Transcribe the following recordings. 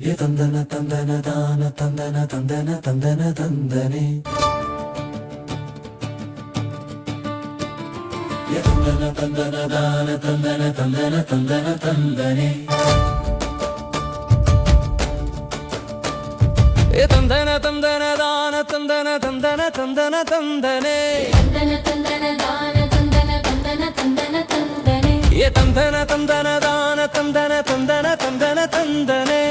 ஏ தந்தன தந்தன தான தந்தன தந்தன தந்தன தந்தனே ஏ தந்தன தந்தன தான தந்தன தந்தன தந்தன தந்தனே ஏ தந்தன தந்தன தான தந்தன தந்தன தந்தன தந்தனே தந்தன தந்தன தான தந்தன தந்தன தந்தன தந்தனே ஏ தந்தன தந்தன தான தந்தன தந்தன தந்தன தந்தனே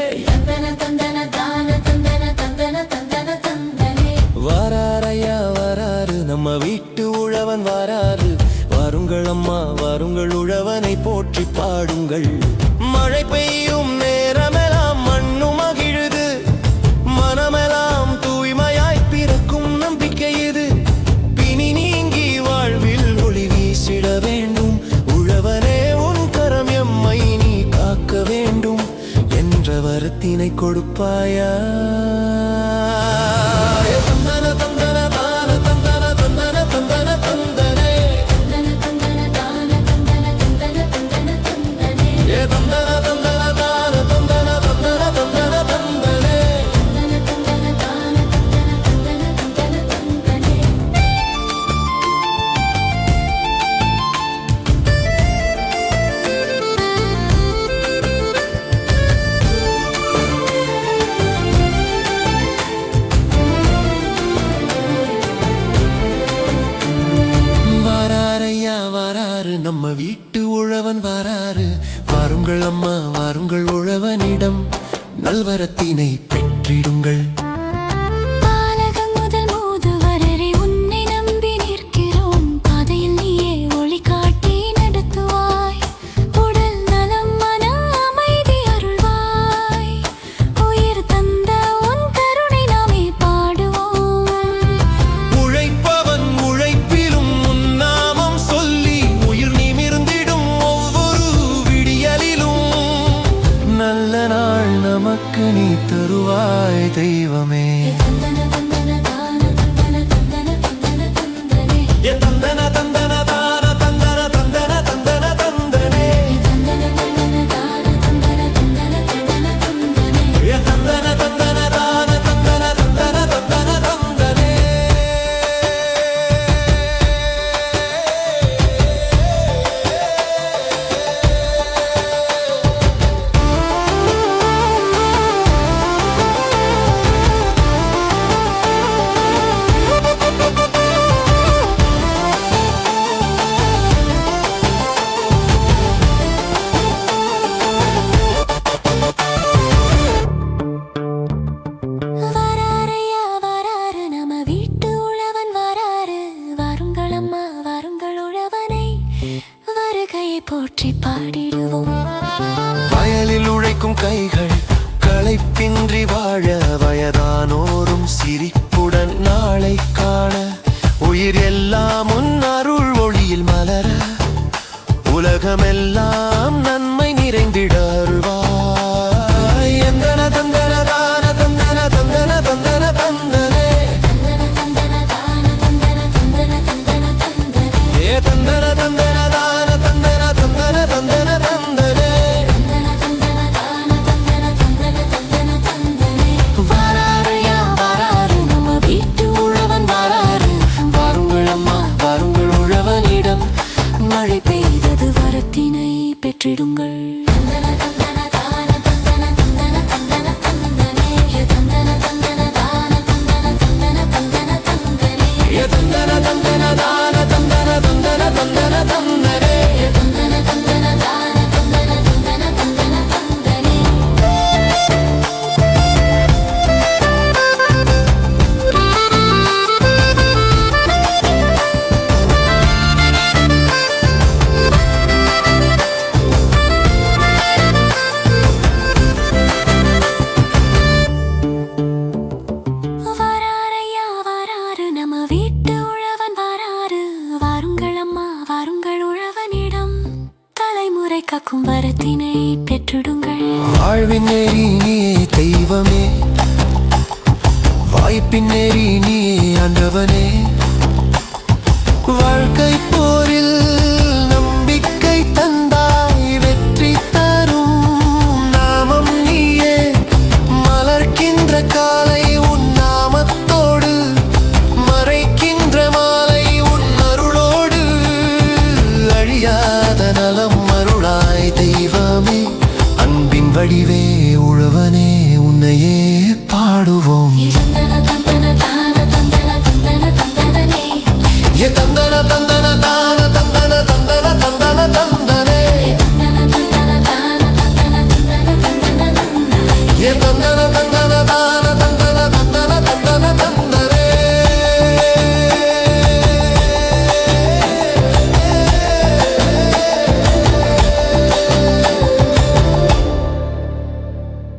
வீட்டு உழவன் வராறு வாருங்கள் அம்மா வாருங்கள் உழவனை போற்றி பாடுங்கள். மழை பெய்யும் நேரமெல்லாம் மண்ணும் மகிழுது. மனமெல்லாம் தூய்மையாய் பிறக்கும் நம்பிக்கை இது. பிணி நீங்கி வாழ்வில் ஒளி வீசிட வேண்டும். உழவனே உன் கரம் எம்மை நீ காக்க வேண்டும். என்ற வரத்தினை கொடுப்பாயா? நம்ம வீட்டு உழவன் வராரு. வாருங்கள் அம்மா வாருங்கள் உழவனிடம். நல்வரத்தினை பெற்றிடுங்கள். 对。உலகமெல்லாம் நன்மை நிறைந்திட அருள்வார். மாற்றிடுங்கள் வாழ்வை காக்கும் வரத்தினை பெற்றுடுங்கள். வாழ்வின் நெறி நீயே தெய்வமே. வாய்ப்பின் நெறி நீயே ஆண்டவனே. வாழ்க்கை வடிவே உழவனே உன்னையே பாடுவோம். தந்தன தந்தன தான தந்தன தந்தன தந்தனே தந்தன தந்தன